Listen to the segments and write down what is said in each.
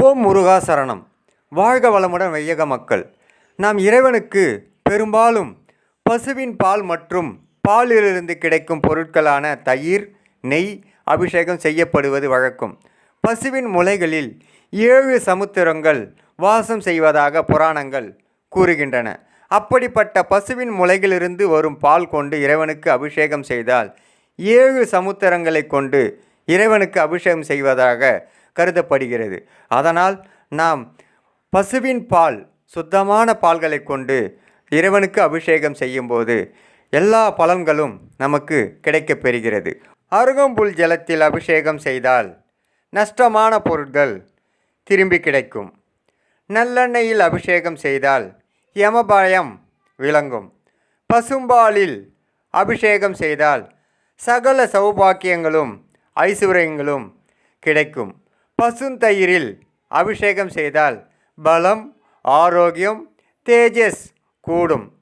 ஓம் முருகா சரணம். வாழ்க வளமுடன் வையக மக்கள். நாம் இறைவனுக்கு பெரும்பாலும் பசுவின் பால் மற்றும் பாலிலிருந்து கிடைக்கும் பொருட்களான தயிர் நெய் அபிஷேகம் செய்யப்படுவது வழக்கம். பசுவின் முலைகளில் ஏழு சமுத்திரங்கள் வாசம் செய்வதாக புராணங்கள் கூறுகின்றன. அப்படிப்பட்ட பசுவின் முலைகளிலிருந்து வரும் பால் கொண்டு இறைவனுக்கு அபிஷேகம் செய்தால் ஏழு சமுத்திரங்களை கொண்டு இறைவனுக்கு அபிஷேகம் செய்வதாக கருதப்படுகிறது. அதனால் நாம் பசுவின் பால் சுத்தமான பால்களை கொண்டு இறைவனுக்கு அபிஷேகம் செய்யும்போது எல்லா பலன்களும் நமக்கு கிடைக்கப் பெறுகிறது. அருகம்புல் ஜலத்தில் அபிஷேகம் செய்தால் நஷ்டமான பொருட்கள் திரும்பி கிடைக்கும். நல்லெண்ணெயில் அபிஷேகம் செய்தால் யமபாயம் விளங்கும். பசும்பாலில் அபிஷேகம் செய்தால் சகல சௌபாக்கியங்களும் ஐஸ்வர்யங்களும் கிடைக்கும். பசுந்தயிரில் அபிஷேகம் செய்தால் பலம் ஆரோக்கியம் தேஜஸ் கூடும்.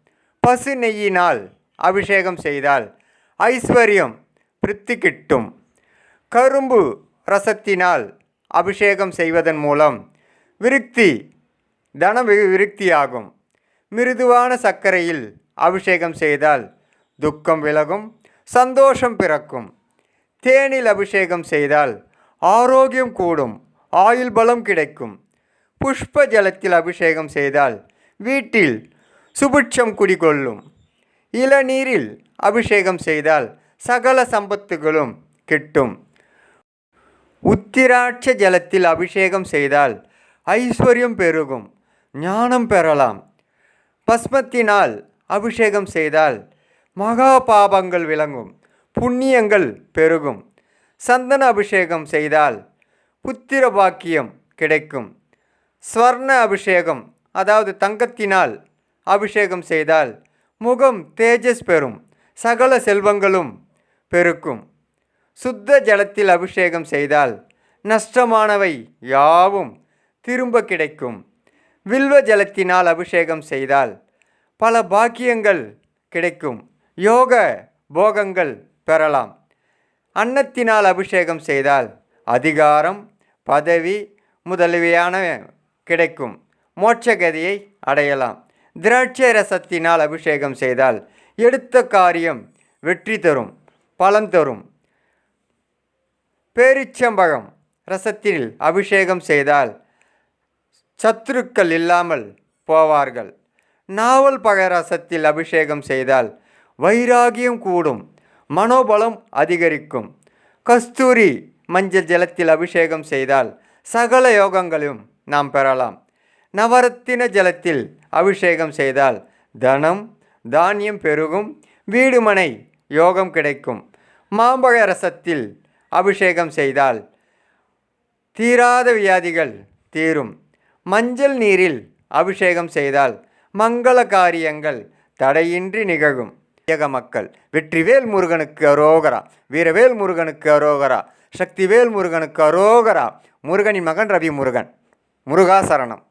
பசு நெய்யினால் அபிஷேகம் செய்தால் ஐஸ்வர்யம் பிரித்து கிட்டும். கரும்பு ரசத்தினால் அபிஷேகம் செய்வதன் மூலம் விருத்தி தன வி- விருத்தியாகும். மிருதுவான சர்க்கரையில் அபிஷேகம் செய்தால் துக்கம் விலகும். சந்தோஷம் பிறக்கும். தேனில் அபிஷேகம் செய்தால் ஆரோக்கியம் கூடும் ஆயுள் பலம் கிடைக்கும். புஷ்ப ஜலத்தில் அபிஷேகம் செய்தால் வீட்டில் சுபிட்சம் குடிகொள்ளும். இளநீரில் அபிஷேகம் செய்தால் சகல சம்பத்துகளும் கிட்டும். உத்திராட்ச ஜலத்தில் அபிஷேகம் செய்தால் ஐஸ்வர்யம் பெருகும் ஞானம் பெறலாம். பஸ்மத்தினால் அபிஷேகம் செய்தால் மகா பாபங்கள் விளங்கும். புண்ணியங்கள் பெருகும். சந்தன அபிஷேகம் செய்தால் புத்திர பாக்கியம் கிடைக்கும். ஸ்வர்ண அபிஷேகம் அதாவது தங்கத்தினால் அபிஷேகம் செய்தால் முகம் தேஜஸ் பெறும். சகல செல்வங்களும் பெருக்கும். சுத்த ஜலத்தில் அபிஷேகம் செய்தால் நஷ்டமானவை யாவும் திரும்ப கிடைக்கும். வில்வ ஜலத்தினால் அபிஷேகம் செய்தால் பல பாக்கியங்கள் கிடைக்கும். யோக போகங்கள் பெறலாம். அன்னத்தினால் அபிஷேகம் செய்தால் அதிகாரம் பதவி முதலியான கிடைக்கும். மோட்சகதியை அடையலாம். திராட்சை ரசத்தினால் அபிஷேகம் செய்தால் எடுத்த காரியம் வெற்றி தரும் பலன் தரும். பேரிச்சம்பழம் ரசத்தில் அபிஷேகம் செய்தால் சத்துருக்கள் இல்லாமல் போவார்கள். நாவல் பழ ரசத்தில் அபிஷேகம் செய்தால் வைராகியம் கூடும். மனோபலம் அதிகரிக்கும். கஸ்தூரி மஞ்சள் ஜலத்தில் அபிஷேகம் செய்தால் சகல யோகங்களையும் நாம் பெறலாம். நவரத்தின ஜலத்தில் அபிஷேகம் செய்தால் தனம் தானியம் பெருகும். வீடுமனை யோகம் கிடைக்கும். மாம்பழ ரசத்தில் அபிஷேகம் செய்தால் தீராத வியாதிகள் தீரும். மஞ்சள் நீரில் அபிஷேகம் செய்தால் மங்கள காரியங்கள் தடையின்றி நிகழும். ஏக மக்கள். வெற்றிவேல் முருகனுக்கு அரோகரா. வீரவேல் முருகனுக்கு அரோகரா. சக்திவேல் முருகனுக்கு அரோகரா. முருகனின் மகன் ரவி முருகன் முருகா சரணம்